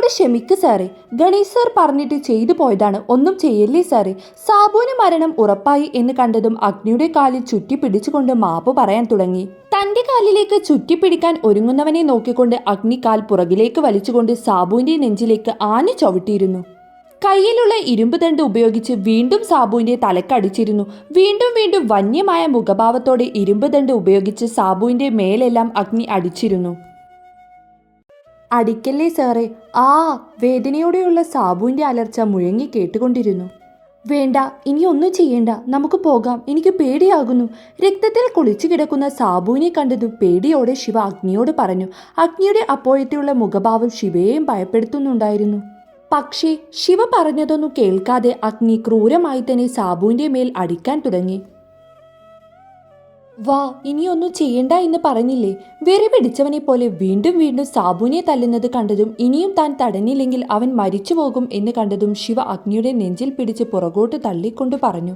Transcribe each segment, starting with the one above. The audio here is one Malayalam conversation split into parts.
എന്നോട് ക്ഷമിക്ക് സാറേ. ഗണേഷ് സാർ പറഞ്ഞിട്ട് ചെയ്തു പോയതാണ്. ഒന്നും ചെയ്യല്ലേ സാറേ. സാബുവിന് മരണം ഉറപ്പായി എന്ന് കണ്ടതും അഗ്നിയുടെ കാലിൽ ചുറ്റി പിടിച്ചുകൊണ്ട് മാപ്പ് പറയാൻ തുടങ്ങി. തന്റെ കാലിലേക്ക് ചുറ്റി പിടിക്കാൻ ഒരുങ്ങുന്നവനെ നോക്കിക്കൊണ്ട് അഗ്നി കാൽ പുറകിലേക്ക് വലിച്ചുകൊണ്ട് സാബുവിന്റെ നെഞ്ചിലേക്ക് ആഞ്ഞു ചവിട്ടിയിരുന്നു. കയ്യിലുള്ള ഇരുമ്പ് ദണ്ട് ഉപയോഗിച്ച് വീണ്ടും സാബുവിന്റെ തലക്കടിച്ചിരുന്നു വീണ്ടും വീണ്ടും വന്യമായ മുഖഭാവത്തോടെ ഇരുമ്പ് ദണ്ട് ഉപയോഗിച്ച് സാബുവിന്റെ മേലെല്ലാം അഗ്നി അടിച്ചിരുന്നു. അടിക്കല്ലേ സാറേ? ആ വേദനയോടെയുള്ള സാബുവിന്റെ അലർച്ച മുഴങ്ങി കേട്ടുകൊണ്ടിരുന്നു. വേണ്ട ഇനി ഒന്നും ചെയ്യേണ്ട. നമുക്ക് പോകാം. എനിക്ക് പേടിയാകുന്നു. രക്തത്തിൽ കുളിച്ചു കിടക്കുന്ന സാബുവിനെ കണ്ടതും പേടിയോടെ ശിവ അഗ്നിയോട് പറഞ്ഞു. അഗ്നിയുടെ അപ്പോഴത്തെയുള്ള മുഖഭാവം ശിവയെയും ഭയപ്പെടുത്തുന്നുണ്ടായിരുന്നു. പക്ഷേ ശിവ പറഞ്ഞതൊന്നും കേൾക്കാതെ അഗ്നി ക്രൂരമായി തന്നെ സാബുവിന്റെ മേൽ അടിക്കാൻ തുടങ്ങി. വാ ഇനിയൊന്നും ചെയ്യണ്ട എന്ന് പറഞ്ഞില്ലേ? വെറി പിടിച്ചവനെ പോലെ വീണ്ടും വീണ്ടും സാബുവിനെ തല്ലുന്നത് കണ്ടതും ഇനിയും താൻ തടഞ്ഞില്ലെങ്കിൽ അവൻ മരിച്ചു പോകും എന്ന് കണ്ടതും ശിവ അഗ്നിയുടെ നെഞ്ചിൽ പിടിച്ച് പുറകോട്ട് തള്ളിക്കൊണ്ട് പറഞ്ഞു.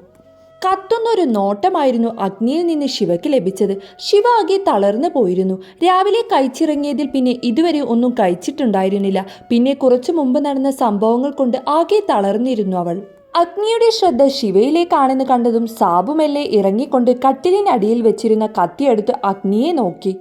കത്തുന്നൊരു നോട്ടമായിരുന്നു അഗ്നിയിൽ നിന്ന് ശിവയ്ക്ക് ലഭിച്ചത്. ശിവ ആകെ തളർന്നു പോയിരുന്നു. രാവിലെ കഴിച്ചിറങ്ങിയതിൽ പിന്നെ ഇതുവരെ ഒന്നും കഴിച്ചിട്ടുണ്ടായിരുന്നില്ല. പിന്നെ കുറച്ചു മുമ്പ് നടന്ന സംഭവങ്ങൾ കൊണ്ട് ആകെ തളർന്നിരുന്നു അവൾ. അഗ്നിയുടെ ശ്രദ്ധ ശിവയിലേക്കാണെന്ന് കണ്ടതും സാബുമെല്ലെ ഇറങ്ങിക്കൊണ്ട് കട്ടിലിനടിയിൽ വെച്ചിരുന്ന കത്തിയെടുത്ത് അഗ്നിയെ നോക്കി.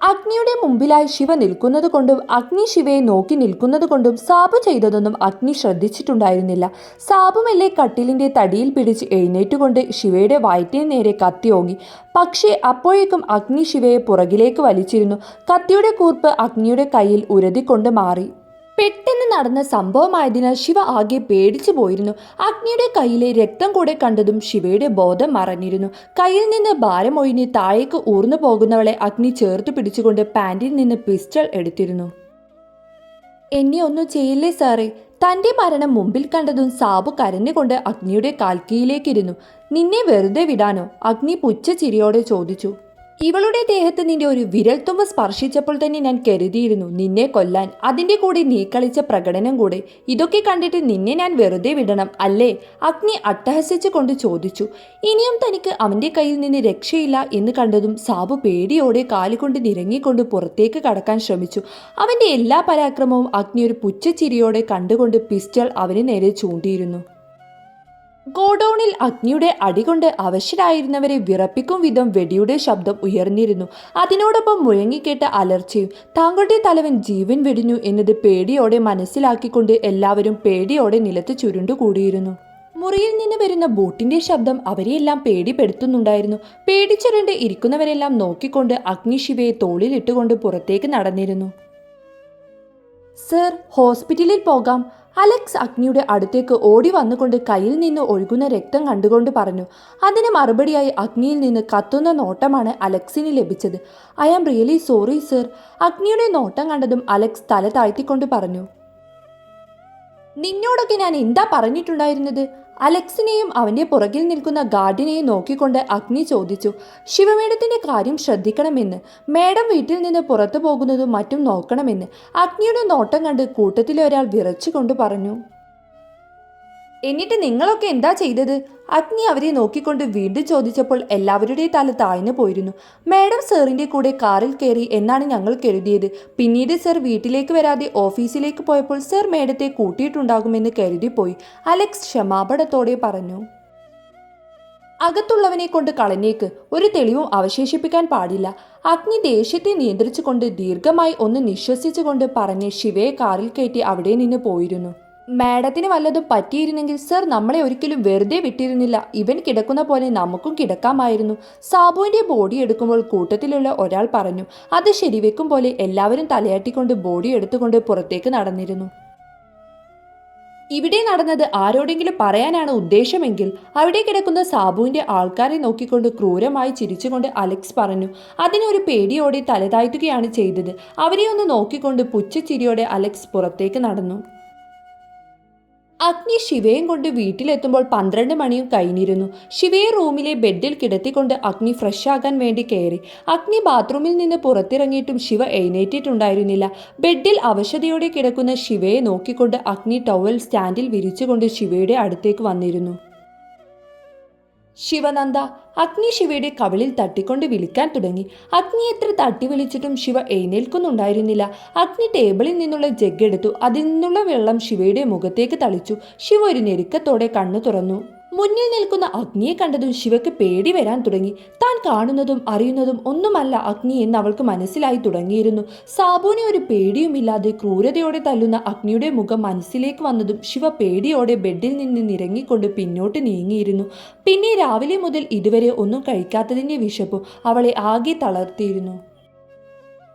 അഗ്നിയുടെ മുമ്പിലായി ശിവ നിൽക്കുന്നത് കൊണ്ടും അഗ്നി ശിവയെ നോക്കി നിൽക്കുന്നത് കൊണ്ടും സാബു ചെയ്തതൊന്നും അഗ്നി ശ്രദ്ധിച്ചിട്ടുണ്ടായിരുന്നില്ല. സാബുമെല്ലെ കട്ടിലിന്റെ തടിയിൽ പിടിച്ച് എഴുന്നേറ്റുകൊണ്ട് ശിവയുടെ വയറ്റിന് നേരെ കത്തി ഓങ്ങി. പക്ഷേ അപ്പോഴേക്കും അഗ്നി ശിവയെ പുറകിലേക്ക് വലിച്ചിരുന്നു. കത്തിയുടെ കൂർപ്പ് അഗ്നിയുടെ കയ്യിൽ ഉരതിക്കൊണ്ട് മാറി. പെട്ടെന്ന് നടന്ന സംഭവമായതിനാൽ ശിവ ആകെ പേടിച്ചു പോയിരുന്നു. അഗ്നിയുടെ കയ്യിലെ രക്തം കൂടെ കണ്ടതും ശിവയുടെ ബോധം മറഞ്ഞിരുന്നു. കയ്യിൽ നിന്ന് ഭാരമൊഴിഞ്ഞ് താഴേക്ക് ഊർന്നു പോകുന്നവളെ അഗ്നി ചേർത്ത് പിടിച്ചുകൊണ്ട് പാൻറിൽ നിന്ന് പിസ്റ്റൾ എടുത്തിരുന്നു. എന്നെ ഒന്നും ചെയ്യില്ലേ സാറേ? തന്റെ മരണം മുമ്പിൽ കണ്ടതും സാബു കരഞ്ഞുകൊണ്ട് അഗ്നിയുടെ കാൽക്കീയിലേക്കിരുന്നു നിന്നെ വെറുതെ വിടാനോ? അഗ്നി പുച്ഛ ചിരിയോടെ ചോദിച്ചു. ഇവളുടെ ദേഹത്ത് നിന്റെ ഒരു വിരൽത്തുമ്പ് സ്പർശിച്ചപ്പോൾ തന്നെ ഞാൻ കരുതിയിരുന്നു നിന്നെ കൊല്ലാൻ. അതിന്റെ കൂടെ നീ കളിച്ച പ്രകടനം കൂടെ. ഇതൊക്കെ കണ്ടിട്ട് നിന്നെ ഞാൻ വെറുതെ വിടണം അല്ലേ? അഗ്നി അട്ടഹസിച്ചു കൊണ്ട് ചോദിച്ചു. ഇനിയും തനിക്ക് അവന്റെ കയ്യിൽ നിന്ന് രക്ഷയില്ല എന്ന് കണ്ടതും സാബു പേടിയോടെ കാലുകൊണ്ട് നിരങ്ങിക്കൊണ്ട് പുറത്തേക്ക് കടക്കാൻ ശ്രമിച്ചു. അവന്റെ എല്ലാ പരാക്രമവും അഗ്നി ഒരു പുച്ഛച്ചിരിയോടെ കണ്ടുകൊണ്ട് പിസ്റ്റൾ അവന് നേരെ ചൂണ്ടിയിരുന്നു. ഗോഡൌണിൽ അഗ്നിയുടെ അടികൊണ്ട് അവശരായിരുന്നവരെ വിറപ്പിക്കും വിധം വെടിയുടെ ശബ്ദം ഉയർന്നിരുന്നു. അതിനോടൊപ്പം മുഴങ്ങിക്കേട്ട അലർച്ചയും താങ്കളുടെ തലവൻ ജീവൻ വെടിഞ്ഞു എന്നത് പേടിയോടെ മനസ്സിലാക്കിക്കൊണ്ട് എല്ലാവരും പേടിയോടെ നിലത്ത് ചുരുണ്ടുകൂടിയിരുന്നു. മുറിയിൽ നിന്ന് വരുന്ന ബോട്ടിന്റെ ശബ്ദം അവരെയെല്ലാം പേടിപ്പെടുത്തുന്നുണ്ടായിരുന്നു. പേടിച്ചുരണ്ട് ഇരിക്കുന്നവരെല്ലാം നോക്കിക്കൊണ്ട് അഗ്നിശിവയെ തോളിലിട്ടുകൊണ്ട് പുറത്തേക്ക് നടന്നിരുന്നു. സർ ഹോസ്പിറ്റലിൽ പോകാം. അലക്സ് അഗ്നിയുടെ അടുത്തേക്ക് ഓടി വന്നുകൊണ്ട് കയ്യിൽ നിന്ന് ഒഴുകുന്ന രക്തം കണ്ടുകൊണ്ട് പറഞ്ഞു അതിന് മറുപടിയായി അഗ്നിയിൽ നിന്ന് കത്തുന്ന നോട്ടമാണ് അലക്സിന് ലഭിച്ചത്. I am really sorry sir. അഗ്നിയുടെ നോട്ടം കണ്ടതും അലക്സ് തല താഴ്ത്തിക്കൊണ്ട് പറഞ്ഞു നിന്നോടൊക്കെ ഞാൻ എന്താ പറഞ്ഞിട്ടുണ്ടായിരുന്നത്? അലക്സിനെയും അവന്റെ പുറകിൽ നിൽക്കുന്ന ഗാർഡിനെയും നോക്കിക്കൊണ്ട് അഗ്നി ചോദിച്ചു ശിവമേടത്തിന്റെ കാര്യം ശ്രദ്ധിക്കണമെന്ന് മേഡം വീട്ടിൽ നിന്ന് പുറത്തു പോകുന്നതും മറ്റും നോക്കണമെന്ന്. അഗ്നിയുടെ നോട്ടം കണ്ട് കൂട്ടത്തിലെ ഒരാൾ വിറച്ചുകൊണ്ട് പറഞ്ഞു എന്നിട്ട് നിങ്ങളൊക്കെ എന്താ ചെയ്തത്? അഗ്നി അവരെ നോക്കിക്കൊണ്ട് വീണ്ടും ചോദിച്ചപ്പോൾ എല്ലാവരുടെയും തല താഴ്ന്നു പോയിരുന്നു. മാഡം സാറിന്റെ കൂടെ കാറിൽ കയറി എന്നാണ് ഞങ്ങൾ കരുതിയത്. പിന്നീട് സർ വീട്ടിലേക്ക് വരാതെ ഓഫീസിലേക്ക് പോയപ്പോൾ സർ മേഡത്തെ കൂട്ടിയിട്ടുണ്ടാകുമെന്ന് കരുതിപ്പോയി അലക്സ് ക്ഷമാപണത്തോടെ പറഞ്ഞു. അകത്തുള്ളവനെ കൊണ്ട് കളഞ്ഞേക്ക്. ഒരു തെളിവും അവശേഷിപ്പിക്കാൻ പാടില്ല. അഗ്നി ദേഷ്യത്തെ നിയന്ത്രിച്ചുകൊണ്ട് ദീർഘമായി ഒന്ന് നിശ്വസിച്ചുകൊണ്ട് പറഞ്ഞ് ശിവയെ കാറിൽ കയറ്റി അവിടെ നിന്ന് പോയിരുന്നു. മാഡത്തിന് വല്ലതും പറ്റിയിരുന്നെങ്കിൽ സർ നമ്മളെ ഒരിക്കലും വെറുതെ വിട്ടിരുന്നില്ല. ഇവൻ കിടക്കുന്ന പോലെ നമുക്കും കിടക്കാമായിരുന്നു. സാബുവിന്റെ ബോഡി എടുക്കുമ്പോൾ കൂട്ടത്തിലുള്ള ഒരാൾ പറഞ്ഞു അത് ശരിവെക്കും പോലെ എല്ലാവരും തലയാട്ടിക്കൊണ്ട് ബോഡി എടുത്തുകൊണ്ട് പുറത്തേക്ക് നടന്നിരുന്നു. ഇവിടെ നടന്നത് ആരോടെങ്കിലും പറയാനാണ് ഉദ്ദേശമെങ്കിൽ അവിടെ കിടക്കുന്ന സാബുവിന്റെ ആൾക്കാരെ നോക്കിക്കൊണ്ട് ക്രൂരമായി ചിരിച്ചുകൊണ്ട് അലക്സ് പറഞ്ഞു അതിനൊരു പേടിയോടെ തലതാഴ്ത്തുകയാണ് ചെയ്തത്. അവരെ ഒന്ന് നോക്കിക്കൊണ്ട് പുച്ഛച്ചിരിയോടെ അലക്സ് പുറത്തേക്ക് നടന്നു. അഗ്നി ശിവയും കൊണ്ട് വീട്ടിലെത്തുമ്പോൾ പന്ത്രണ്ട് മണിയും കഴിഞ്ഞിരുന്നു. ശിവയെ റൂമിലെ ബെഡിൽ കിടത്തിക്കൊണ്ട് അഗ്നി ഫ്രഷ് ആകാൻ വേണ്ടി കയറി. അഗ്നി ബാത്റൂമിൽ നിന്ന് പുറത്തിറങ്ങിയിട്ടും ശിവ എഴുന്നേറ്റിട്ടുണ്ടായിരുന്നില്ല. ബെഡിൽ അവശതയോടെ കിടക്കുന്ന ശിവയെ നോക്കിക്കൊണ്ട് അഗ്നി ടവൽ സ്റ്റാൻഡിൽ വിരിച്ചുകൊണ്ട് ശിവയുടെ അടുത്തേക്ക് വന്നിരുന്നു. ശിവനന്ദ അഗ്നി ശിവയുടെ കവിളിൽ തട്ടിക്കൊണ്ട് വിളിക്കാൻ തുടങ്ങി. അഗ്നി എത്ര തട്ടി വിളിച്ചിട്ടും ശിവ എഴുന്നേൽക്കുന്നുണ്ടായിരുന്നില്ല. അഗ്നി ടേബിളിൽ നിന്നുള്ള ജഗ് എടുത്തു. അതിൽ നിന്നുള്ള വെള്ളം ശിവയുടെ മുഖത്തേക്ക് തളിച്ചു. ശിവ ഒരു ഞെരുക്കത്തോടെ കണ്ണു തുറന്നു. മുന്നിൽ നിൽക്കുന്ന അഗ്നിയെ കണ്ടതും ശിവയ്ക്ക് പേടി വരാൻ തുടങ്ങി. താൻ കാണുന്നതും അറിയുന്നതും ഒന്നുമല്ല അഗ്നി എന്ന് അവൾക്ക് മനസ്സിലായി തുടങ്ങിയിരുന്നു. സാബുവിനെ ഒരു പേടിയുമില്ലാതെ ക്രൂരതയോടെ തല്ലുന്ന അഗ്നിയുടെ മുഖം മനസ്സിലേക്ക് വന്നതും ശിവ പേടിയോടെ ബെഡിൽ നിന്ന് നിരങ്ങിക്കൊണ്ട് പിന്നോട്ട് നീങ്ങിയിരുന്നു. പിന്നെ രാവിലെ മുതൽ ഇതുവരെ ഒന്നും കഴിക്കാത്തതിന്റെ വിശപ്പും അവളെ ആകെ തളർത്തിയിരുന്നു.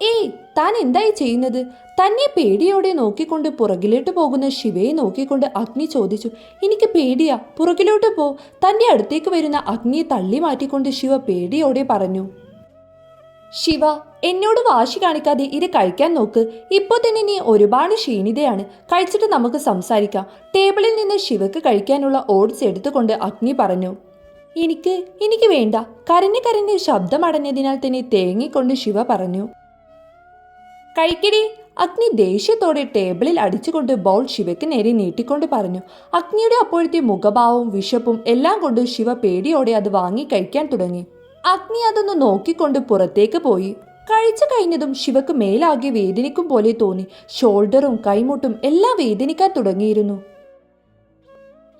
ഏയ് താൻ എന്തായി ചെയ്യുന്നത്? തന്നെ പേടിയോടെ നോക്കിക്കൊണ്ട് പുറകിലോട്ട് പോകുന്ന ശിവയെ നോക്കിക്കൊണ്ട് അഗ്നി ചോദിച്ചു. എനിക്ക് പേടിയാ പുറകിലോട്ട് പോ. തന്റെ അടുത്തേക്ക് വരുന്ന അഗ്നിയെ തള്ളി മാറ്റിക്കൊണ്ട് ശിവ പേടിയോടെ പറഞ്ഞു. ശിവ എന്നോട് വാശി കാണിക്കാതെ ഇത് കഴിക്കാൻ നോക്ക്. ഇപ്പോൾ തന്നെ നീ ഒരുപാട് ക്ഷീണിതയാണ്. കഴിച്ചിട്ട് നമുക്ക് സംസാരിക്കാം. ടേബിളിൽ നിന്ന് ശിവക്ക് കഴിക്കാനുള്ള ഓട്സ് എടുത്തുകൊണ്ട് അഗ്നി പറഞ്ഞു. എനിക്ക് എനിക്ക് വേണ്ട. കരഞ്ഞ് കരഞ്ഞ് ശബ്ദമടഞ്ഞതിനാൽ തന്നെ തേങ്ങിക്കൊണ്ട് ശിവ പറഞ്ഞു. കഴിക്കടി. അഗ്നി ദേഷ്യത്തോടെ ടേബിളിൽ അടിച്ചുകൊണ്ട് ബൗൾ ശിവയ്ക്ക് നേരെ നീട്ടിക്കൊണ്ട് പറഞ്ഞു. അഗ്നിയുടെ അപ്പോഴത്തെ മുഖഭാവവും വിശപ്പും എല്ലാം കൊണ്ട് ശിവ പേടിയോടെ അത് വാങ്ങി കഴിക്കാൻ തുടങ്ങി. അഗ്നി അതൊന്ന് നോക്കിക്കൊണ്ട് പുറത്തേക്ക് പോയി. കഴിച്ചു കഴിഞ്ഞതും ശിവക്ക് മേലാകെ വേദനിക്കും പോലെ തോന്നി. ഷോൾഡറും കൈമുട്ടും എല്ലാം വേദനിക്കാൻ തുടങ്ങിയിരുന്നു.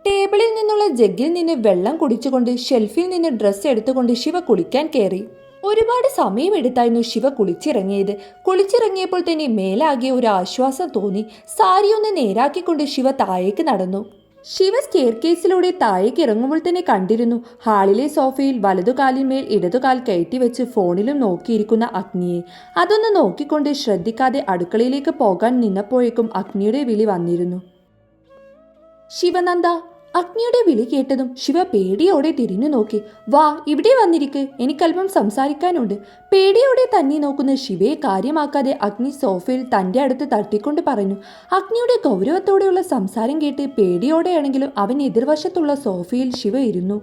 ടേബിളിൽ നിന്നുള്ള ജഗ്ഗിൽ നിന്ന് വെള്ളം കുടിച്ചുകൊണ്ട് ഷെൽഫിൽ നിന്ന് ഡ്രസ്സ് എടുത്തുകൊണ്ട് ശിവ കുളിക്കാൻ കയറി. ഒരുപാട് സമയമെടുത്തായിരുന്നു ശിവ കുളിച്ചിറങ്ങിയത്. കുളിച്ചിറങ്ങിയപ്പോൾ തന്നെ മേലാകെ ഒരു ആശ്വാസം തോന്നി. സാരി ഒന്ന് നേരാക്കിക്കൊണ്ട് ശിവ താഴേക്ക് നടന്നു. ശിവ സ്റ്റെയർ കേസിലൂടെ താഴേക്ക് ഇറങ്ങുമ്പോൾ തന്നെ കണ്ടിരുന്നു. ഹാളിലെ സോഫയിൽ വലതുകാലിന്മേൽ ഇടതുകാൽ കയറ്റിവെച്ച് ഫോണിലും നോക്കിയിരിക്കുന്ന അഗ്നിയെ. അതൊന്ന് നോക്കിക്കൊണ്ട് ശ്രദ്ധിക്കാതെ അടുക്കളയിലേക്ക് പോകാൻ നിന്നപ്പോഴേക്കും അഗ്നിയുടെ വിളി വന്നിരുന്നു. ശിവനന്ദ അഗ്നിയുടെ വിളി കേട്ടതും ശിവ പേടിയോടെ തിരിഞ്ഞു നോക്കി. വാ ഇവിടെ വന്നിരിക്ക്. എനിക്കല്പം സംസാരിക്കാനുണ്ട്. പേടിയോടെ തന്നെ നോക്കുന്ന ശിവയെ കാര്യമാക്കാതെ അഗ്നി സോഫയിൽ തന്റെ അടുത്ത് തട്ടിക്കൊണ്ട് പറഞ്ഞു. അഗ്നിയുടെ ഗൗരവത്തോടെയുള്ള സംസാരം കേട്ട് പേടിയോടെയാണെങ്കിലും അവൻ എതിർവശത്തുള്ള സോഫയിൽ ശിവ ഇരുന്നു.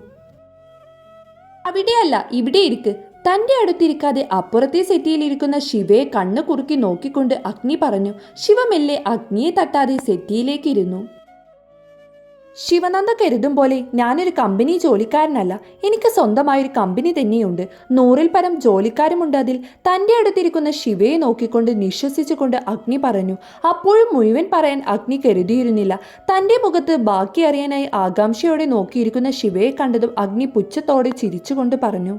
അവിടെയല്ല ഇവിടെ ഇരിക്ക്. തന്റെ അടുത്തിരിക്കാതെ അപ്പുറത്തെ സെറ്റിയിൽ ഇരിക്കുന്ന ശിവയെ കണ്ണ് കുറുക്കി നോക്കിക്കൊണ്ട് അഗ്നി പറഞ്ഞു. ശിവമെല്ലെ അഗ്നിയെ തട്ടാതെ സെറ്റിയിലേക്ക് ഇരുന്നു. ശിവനന്ദ കരുതും പോലെ ഞാനൊരു കമ്പനി ജോലിക്കാരനല്ല. എനിക്ക് സ്വന്തമായൊരു കമ്പനി തന്നെയുണ്ട്. നൂറിൽ പരം ജോലിക്കാരുമുണ്ട് അതിൽ. തന്റെ അടുത്തിരിക്കുന്ന ശിവയെ നോക്കിക്കൊണ്ട് നിശ്വസിച്ചുകൊണ്ട് അഗ്നി പറഞ്ഞു. അപ്പോഴും മുഴുവൻ പറയാൻ അഗ്നി കരുതിയിരുന്നില്ല. തന്റെ മുഖത്ത് ബാക്കി അറിയാനായി ആകാംക്ഷയോടെ നോക്കിയിരിക്കുന്ന ശിവയെ കണ്ടതും അഗ്നി പുച്ഛത്തോടെ ചിരിച്ചുകൊണ്ട് പറഞ്ഞു.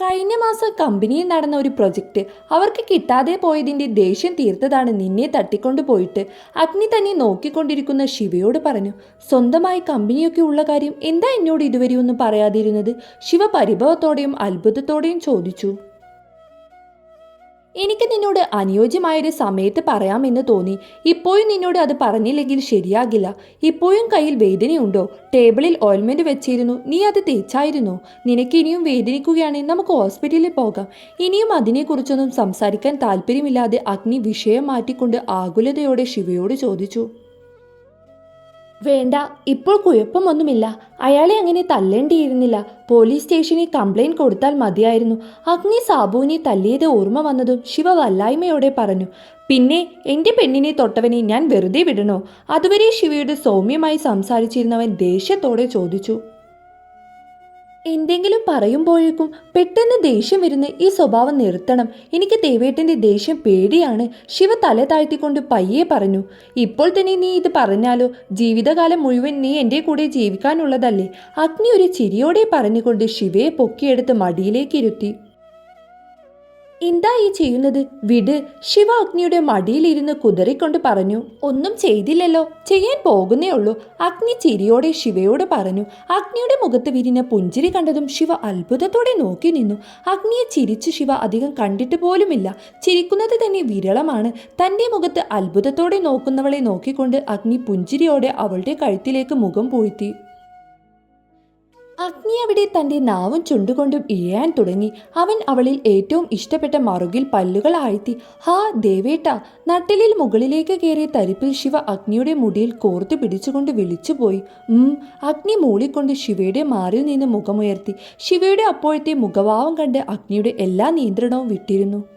കഴിഞ്ഞ മാസം കമ്പനിയിൽ നടന്ന ഒരു പ്രൊജക്റ്റ് അവർക്ക് കിട്ടാതെ പോയതിന്റെ ദേഷ്യം തീർത്തതാണ് നിന്നെ തട്ടിക്കൊണ്ടു പോയിട്ട്. അഗ്നി തന്നെ നോക്കിക്കൊണ്ടിരിക്കുന്ന ശിവയോട് പറഞ്ഞു സ്വന്തമായി കമ്പനിയൊക്കെ ഉള്ള കാര്യം എന്താ എന്നോട് ഇതുവരെയൊന്നും പറയാതിരുന്നത്? ശിവ പരിഭവത്തോടെയും അത്ഭുതത്തോടെയും ചോദിച്ചു. എനിക്ക് നിന്നോട് അനുയോജ്യമായൊരു സമയത്ത് പറയാമെന്ന് തോന്നി. ഇപ്പോഴും നിന്നോട് അത് പറഞ്ഞില്ലെങ്കിൽ ശരിയാകില്ല. ഇപ്പോഴും കയ്യിൽ വേദനയുണ്ടോ? ടേബിളിൽ ഓയിൽമെന്റ് വെച്ചിരുന്നു. നീ അത് തേച്ചായിരുന്നു? നിനക്ക് ഇനിയും വേദനിക്കുകയാണെങ്കിൽ നമുക്ക് ഹോസ്പിറ്റലിൽ പോകാം. ഇനിയും അതിനെക്കുറിച്ചൊന്നും സംസാരിക്കാൻ താല്പര്യമില്ലാതെ അഗ്നി വിഷയം മാറ്റിക്കൊണ്ട് ആകുലതയോടെ ശിവയോട് ചോദിച്ചു. വേണ്ട ഇപ്പോൾ കുഴപ്പമൊന്നുമില്ല. അയാളെ അങ്ങനെ തല്ലേണ്ടിയിരുന്നില്ല. പോലീസ് സ്റ്റേഷനിൽ കംപ്ലൈന്റ് കൊടുത്താൽ മതിയായിരുന്നു. അഗ്നി സാബുവിനെ തല്ലിയത് ഓർമ്മ വന്നതും ശിവ വല്ലായ്മയോടെ പറഞ്ഞു പിന്നെ എന്റെ പെണ്ണിനെ തൊട്ടവനെ ഞാൻ വെറുതെ വിടണോ? അതുവരെ ശിവയുടെ സൗമ്യമായി സംസാരിച്ചിരുന്നവൻ ദേഷ്യത്തോടെ ചോദിച്ചു എന്തെങ്കിലും പറയുമ്പോഴേക്കും പെട്ടെന്ന് ദേഷ്യം വരുന്ന ഈ സ്വഭാവം നിർത്തണം. എനിക്ക് ദേവേട്ടന്റെ ദേഷ്യം പേടിയാണ്. ശിവ തല താഴ്ത്തിക്കൊണ്ട് പയ്യെ പറഞ്ഞു ഇപ്പോൾ തന്നെ നീ ഇത് പറഞ്ഞാലോ? ജീവിതകാലം മുഴുവൻ നീ എന്റെ കൂടെ ജീവിക്കാനുള്ളതല്ലേ? അഗ്നി ഒരു ചിരിയോടെ പറഞ്ഞുകൊണ്ട് ശിവയെ പൊക്കിയെടുത്ത് മടിയിലേക്ക് ഇരുത്തി. എന്താ ഈ ചെയ്യുന്നത്? വിട്. ശിവ അഗ്നിയുടെ മടിയിലിരുന്ന് കുതറിക്കൊണ്ട് പറഞ്ഞു ഒന്നും ചെയ്തില്ലല്ലോ. ചെയ്യാൻ പോകുന്നേ ഉള്ളൂ. അഗ്നി ചിരിയോടെ ശിവയോട് പറഞ്ഞു അഗ്നിയുടെ മുഖത്ത് വിരിഞ്ഞ പുഞ്ചിരി കണ്ടതും ശിവ അത്ഭുതത്തോടെ നോക്കി നിന്നു. അഗ്നിയെ ചിരിച്ചു ശിവ അധികം കണ്ടിട്ട് പോലുമില്ല. ചിരിക്കുന്നത് തന്നെ വിരളമാണ്. തന്റെ മുഖത്ത് അത്ഭുതത്തോടെ നോക്കുന്നവളെ നോക്കിക്കൊണ്ട് അഗ്നി പുഞ്ചിരിയോടെ അവളുടെ കഴുത്തിലേക്ക് മുഖം പൂഴ്ത്തി. അഗ്നി അവിടെ തന്റെ നാവും ചുണ്ടുകൊണ്ടും ഇഴയാൻ തുടങ്ങി. അവൻ അവളിൽ ഏറ്റവും ഇഷ്ടപ്പെട്ട മറുകിൽ പല്ലുകൾ ആഴ്ത്തി ഹാ ദേവേട്ട നട്ടലിൽ മുകളിലേക്ക് കയറിയ തരിപ്പിൽ ശിവ അഗ്നിയുടെ മുടിയിൽ കോർത്തു പിടിച്ചുകൊണ്ട് വിളിച്ചുപോയി. ഉം അഗ്നി മൂളിക്കൊണ്ട് ശിവയുടെ മാറിൽ നിന്ന് മുഖമുയർത്തി. ശിവയുടെ അപ്പോഴത്തെ മുഖഭാവം കണ്ട് അഗ്നിയുടെ എല്ലാ നിയന്ത്രണവും വിട്ടിരുന്നു.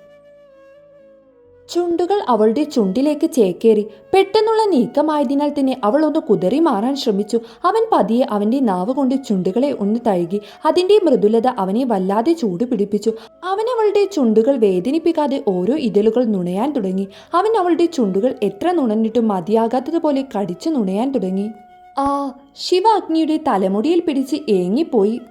ചുണ്ടുകൾ അവളുടെ ചുണ്ടിലേക്ക് ചേക്കേറി. പെട്ടെന്നുള്ള നീക്കമായതിനാൽ തന്നെ അവൾ ഒന്ന് കുതറി മാറാൻ ശ്രമിച്ചു. അവൻ പതിയെ അവന്റെ നാവ് കൊണ്ട് ചുണ്ടുകളെ ഒന്ന് തഴുകി. അതിന്റെ മൃദുലത അവനെ വല്ലാതെ ചൂട് പിടിപ്പിച്ചു അവൻ അവളുടെ ചുണ്ടുകൾ വേദനിപ്പിക്കാതെ ഓരോ ഇതളുകൾ നുണയാൻ തുടങ്ങി. അവൻ അവളുടെ ചുണ്ടുകൾ എത്ര നുണഞ്ഞിട്ടും മതിയാകാത്തതുപോലെ കടിച്ചു നുണയാൻ തുടങ്ങി. ആ ശിവ അഗ്നിയുടെ തലമുടിയിൽ പിടിച്ച് ഏങ്ങിപ്പോയി.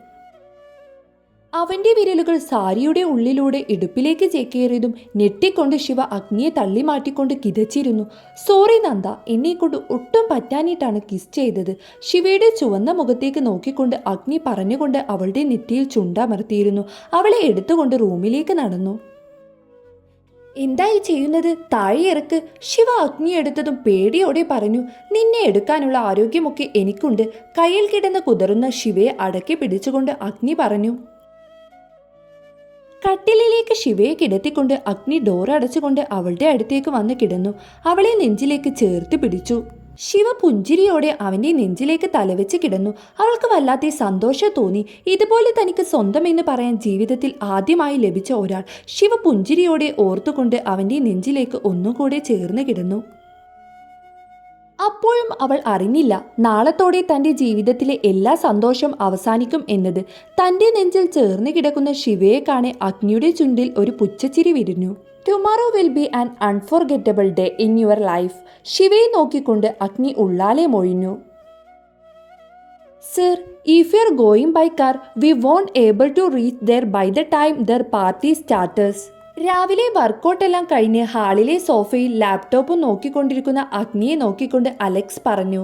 അവന്റെ വിരലുകൾ സാരിയുടെ ഉള്ളിലൂടെ ഇടുപ്പിലേക്ക് ചേക്കേറിയതും ഞെട്ടിക്കൊണ്ട് ശിവ അഗ്നിയെ തള്ളി മാറ്റിക്കൊണ്ട് കിതച്ചിരുന്നു. സോറി നന്ദ എന്നെ കൊണ്ട് ഒട്ടും പറ്റാനിട്ടാണ് കിസ് ചെയ്തത്. ശിവയുടെ ചുവന്ന മുഖത്തേക്ക് നോക്കിക്കൊണ്ട് അഗ്നി പറഞ്ഞുകൊണ്ട് അവളുടെ നെറ്റിയിൽ ചുണ്ടമർത്തിയിരുന്നു. അവളെ എടുത്തുകൊണ്ട് റൂമിലേക്ക് നടന്നു. എന്തായി ചെയ്യുന്നത്? താഴെ ഇറക്ക്. ശിവ അഗ്നി എടുത്തതും പേടിയോടെ പറഞ്ഞു നിന്നെ എടുക്കാനുള്ള ആരോഗ്യമൊക്കെ എനിക്കുണ്ട്. കയ്യിൽ കിടന്ന് കുതറുന്ന ശിവയെ അടക്കി പിടിച്ചുകൊണ്ട് അഗ്നി പറഞ്ഞു. കട്ടിലിലേക്ക് ശിവയെ കിടത്തിക്കൊണ്ട് അഗ്നി ഡോർ അടച്ചുകൊണ്ട് അവളുടെ അടുത്തേക്ക് വന്ന് കിടന്നു. അവളെ നെഞ്ചിലേക്ക് ചേർത്ത് പിടിച്ചു. ശിവ പുഞ്ചിരിയോടെ അവന്റെ നെഞ്ചിലേക്ക് തലവെച്ച് കിടന്നു. അവൾക്ക് വല്ലാത്ത സന്തോഷം തോന്നി. ഇതുപോലെ തനിക്ക് സ്വന്തം എന്ന് പറയാൻ ജീവിതത്തിൽ ആദ്യമായി ലഭിച്ച ഒരാൾ ശിവ പുഞ്ചിരിയോടെ ഓർത്തുകൊണ്ട് അവന്റെ നെഞ്ചിലേക്ക് ഒന്നുകൂടെ ചേർന്ന് കിടന്നു. അപ്പോഴും അവൾ അറിഞ്ഞില്ല. നാളത്തോടെ തന്റെ ജീവിതത്തിലെ എല്ലാ സന്തോഷം അവസാനിക്കും എന്നത്. തന്റെ നെഞ്ചിൽ ചേർന്ന് കിടക്കുന്ന ശിവയെ കാണെ അഗ്നിയുടെ ചുണ്ടിൽ ഒരു പുച്ഛച്ചിരി വിരിഞ്ഞു. Tomorrow will be an unforgettable day in your life ശിവയെ നോക്കിക്കൊണ്ട് അഗ്നി ഉള്ളാലെ മൊഴിഞ്ഞു. Sir if you are going by car we won't able to reach there by the time their party starters രാവിലെ വർക്കൗട്ട് എല്ലാം കഴിഞ്ഞ് ഹാളിലെ സോഫയിൽ ലാപ്ടോപ്പ് നോക്കിക്കൊണ്ടിരിക്കുന്ന അഗ്നിയെ നോക്കിക്കൊണ്ട് അലക്സ് പറഞ്ഞു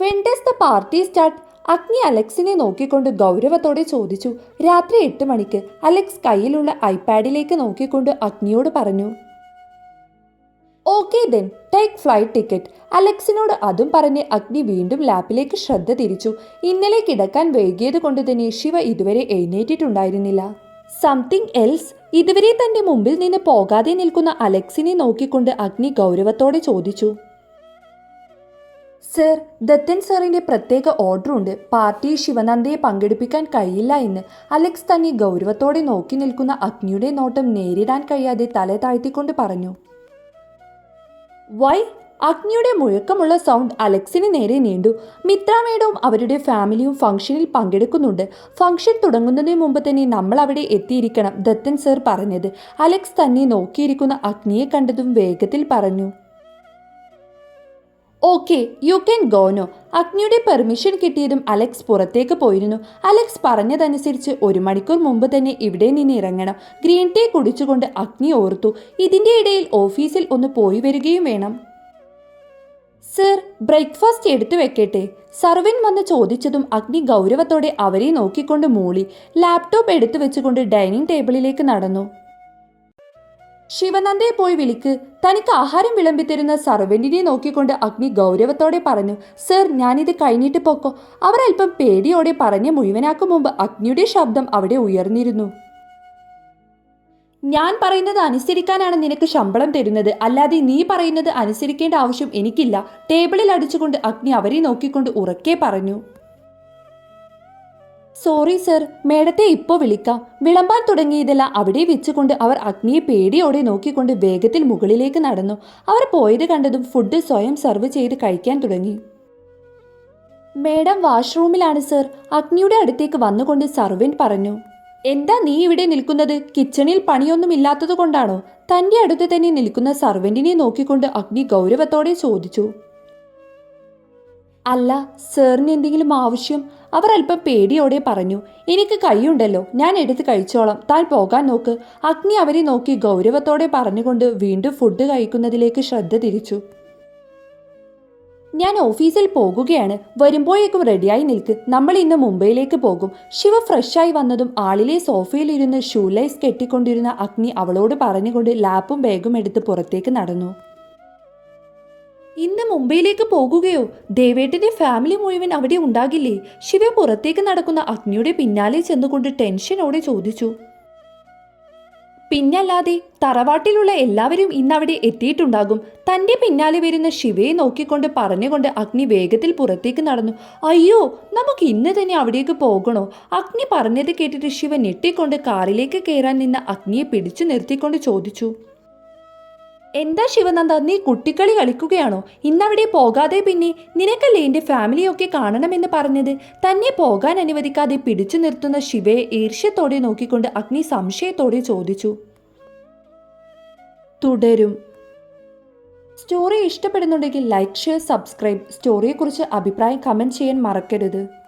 വെൻഡസ് ദ പാർട്ടി സ്റ്റാർട്ട്. അഗ്നി അലക്സിനെ നോക്കിക്കൊണ്ട് ഗൗരവത്തോടെ ചോദിച്ചു രാത്രി എട്ട് മണിക്ക്. അലക്സ് കയ്യിലുള്ള ഐപാഡിലേക്ക് നോക്കിക്കൊണ്ട് അഗ്നിയോട് പറഞ്ഞു okay then take flight ticket. അലക്സിനോട് അതും പറഞ്ഞ് അഗ്നി വീണ്ടും ലാപ്പിലേക്ക് ശ്രദ്ധ തിരിച്ചു. ഇന്നലെ കിടക്കാൻ വൈകിയത് കൊണ്ട് തന്നെ ശിവ ഇതുവരെ എഴുന്നേറ്റിട്ടുണ്ടായിരുന്നില്ല. സംതിങ് എൽസ് ഇതുവരെ തന്റെ മുമ്പിൽ നിന്ന് പോകാതെ നിൽക്കുന്ന അലക്സിനെ നോക്കിക്കൊണ്ട് അഗ്നി ഗൗരവത്തോടെ ചോദിച്ചു. സർ ദത്തൻ സാറിന്റെ പ്രത്യേക ഓർഡർ ഉണ്ട്. പാർട്ടി ശിവനന്ദയെ പങ്കെടുപ്പിക്കാൻ കഴിയില്ല എന്ന്. അലക്സ് തന്നെ ഗൗരവത്തോടെ നോക്കി നിൽക്കുന്ന അഗ്നിയുടെ നോട്ടം നേരിടാൻ കഴിയാതെ തല താഴ്ത്തിക്കൊണ്ട് പറഞ്ഞു. വൈ അഗ്നിയുടെ മുഴക്കമുള്ള സൗണ്ട് അലക്സിന് നേരെ നീണ്ടു. മിത്ര മേഡവും അവരുടെ ഫാമിലിയും ഫംഗ്ഷനിൽ പങ്കെടുക്കുന്നുണ്ട്. ഫംഗ്ഷൻ തുടങ്ങുന്നതിന് മുമ്പ് തന്നെ നമ്മൾ അവിടെ എത്തിയിരിക്കണം ദത്തൻ സർ പറഞ്ഞത്. അലക്സ് തന്നെ നോക്കിയിരിക്കുന്ന അഗ്നിയെ കണ്ടതും വേഗത്തിൽ പറഞ്ഞു. ഓക്കെ യു ക്യാൻ ഗോനോ അഗ്നിയുടെ പെർമിഷൻ കിട്ടിയതും അലക്സ് പുറത്തേക്ക് പോയിരുന്നു. അലക്സ് പറഞ്ഞതനുസരിച്ച് ഒരു മണിക്കൂർ മുമ്പ് തന്നെ ഇവിടെ നിന്ന് ഇറങ്ങണം. ഗ്രീൻ ടീ കുടിച്ചുകൊണ്ട് അഗ്നി ഓർത്തു. ഇതിന്റെ ഇടയിൽ ഓഫീസിൽ ഒന്ന് പോയി വരികയും വേണം. സർ ബ്രേക്ക്ഫാസ്റ്റ് എടുത്തു വെക്കട്ടെ. സർവൻ വന്ന് ചോദിച്ചതും അഗ്നി ഗൗരവത്തോടെ അവരെ നോക്കിക്കൊണ്ട് മൂളി. ലാപ്ടോപ്പ് എടുത്തു വെച്ചുകൊണ്ട് ഡൈനിങ് ടേബിളിലേക്ക് നടന്നു. ശിവനന്ദയെ പോയി വിളിക്ക്. തനിക്ക് ആഹാരം വിളമ്പിത്തരുന്ന സർവന്റിനെ നോക്കിക്കൊണ്ട് അഗ്നി ഗൗരവത്തോടെ പറഞ്ഞു സർ ഞാനിത് കഴിഞ്ഞിട്ട് പോക്കോ. അവർ പേടിയോടെ പറഞ്ഞ് മുഴുവനാക്കും മുമ്പ് അഗ്നിയുടെ ശബ്ദം അവിടെ ഉയർന്നിരുന്നു. ഞാൻ പറയുന്നത് അനുസരിക്കാനാണ് നിനക്ക് ശമ്പളം തരുന്നത്. അല്ലാതെ നീ പറയുന്നത് അനുസരിക്കേണ്ട ആവശ്യം എനിക്കില്ല. ടേബിളിൽ അടിച്ചുകൊണ്ട് അഗ്നി അവരെ നോക്കിക്കൊണ്ട് ഉറക്കെ പറഞ്ഞു. Sorry sir. മേഡത്തെ ഇപ്പോൾ വിളിക്കാം. വിളമ്പാൻ തുടങ്ങിയതെല്ലാം. അവിടെ വെച്ചുകൊണ്ട് അവർ അഗ്നിയെ പേടിയോടെ നോക്കിക്കൊണ്ട് വേഗത്തിൽ മുകളിലേക്ക് നടന്നു. അവർ പോയത് കണ്ടതും ഫുഡ് സ്വയം സെർവ് ചെയ്ത് കഴിക്കാൻ തുടങ്ങി. മേഡം വാഷ്റൂമിലാണ് സർ. അഗ്നിയുടെ അടുത്തേക്ക് വന്നുകൊണ്ട് സർവന്റ് പറഞ്ഞു. എന്താ നീ ഇവിടെ നിൽക്കുന്നത്? കിച്ചണിൽ പണിയൊന്നും ഇല്ലാത്തത് കൊണ്ടാണോ? തന്റെ അടുത്ത് തന്നെ നിൽക്കുന്ന സർവെന്റിനെ നോക്കിക്കൊണ്ട് അഗ്നി ഗൗരവത്തോടെ ചോദിച്ചു. അല്ല സാറിന് എന്തെങ്കിലും ആവശ്യം? അവർ അല്പം പേടിയോടെ പറഞ്ഞു. എനിക്ക് കൈയുണ്ടല്ലോ ഞാൻ എടുത്ത് കഴിച്ചോളാം. താൻ പോകാൻ നോക്ക്. അഗ്നി അവരെ നോക്കി ഗൗരവത്തോടെ പറഞ്ഞുകൊണ്ട് വീണ്ടും ഫുഡ് കഴിക്കുന്നതിലേക്ക് ശ്രദ്ധ തിരിച്ചു. ഞാൻ ഓഫീസിൽ പോകുകയാണ്. വരുമ്പോഴേക്കും റെഡിയായി നിൽക്ക്. നമ്മൾ ഇന്ന് മുംബൈയിലേക്ക് പോകും. ശിവ ഫ്രഷായി വന്നതും ആളിലെ സോഫയിലിരുന്ന് ഷൂലൈസ് കെട്ടിക്കൊണ്ടിരുന്ന അഗ്നി അവളോട് പറഞ്ഞുകൊണ്ട് ലാപ്പും ബാഗും എടുത്ത് പുറത്തേക്ക് നടന്നു. ഇന്ന് മുംബൈയിലേക്ക് പോകുകയോ? ദേവേട്ടിന്റെ ഫാമിലി മുഴുവൻ അവിടെ ഉണ്ടാകില്ലേ? ശിവ പുറത്തേക്ക് നടക്കുന്ന അഗ്നിയുടെ പിന്നാലെ ചെന്നുകൊണ്ട് ടെൻഷനോടെ ചോദിച്ചു. പിന്നല്ലാതെ തറവാട്ടിലുള്ള എല്ലാവരും ഇന്നവിടെ എത്തിയിട്ടുണ്ടാകും. തന്റെ പിന്നാലെ വരുന്ന ശിവയെ നോക്കിക്കൊണ്ട് പറഞ്ഞുകൊണ്ട് അഗ്നി വേഗത്തിൽ പുറത്തേക്ക് നടന്നു. അയ്യോ നമുക്ക് ഇന്ന് തന്നെ അവിടേക്ക് പോകണോ? അഗ്നി പറഞ്ഞത് കേട്ടിട്ട് ശിവ ഞെട്ടിക്കൊണ്ട് കാറിലേക്ക് കയറാൻ നിന്ന അഗ്നിയെ പിടിച്ചു നിർത്തിക്കൊണ്ട് ചോദിച്ചു. എന്താ ശിവനന്ദ നീ കുട്ടിക്കളി കളിക്കുകയാണോ? ഇന്നവിടെ പോകാതെ പിന്നെ നിനക്കല്ലേ എന്റെ ഫാമിലിയൊക്കെ കാണണമെന്ന് പറഞ്ഞത്? തന്നെ പോകാൻ അനുവദിക്കാതെ പിടിച്ചു നിർത്തുന്ന ശിവയെ ഈർഷ്യത്തോടെ നോക്കിക്കൊണ്ട് അഗ്നി സംശയത്തോടെ ചോദിച്ചു. തുടരും. സ്റ്റോറി ഇഷ്ടപ്പെടുന്നുണ്ടെങ്കിൽ ലൈക്ക് ഷെയർ സബ്സ്ക്രൈബ്. സ്റ്റോറിയെക്കുറിച്ച് അഭിപ്രായം കമന്റ് ചെയ്യാൻ മറക്കരുത്.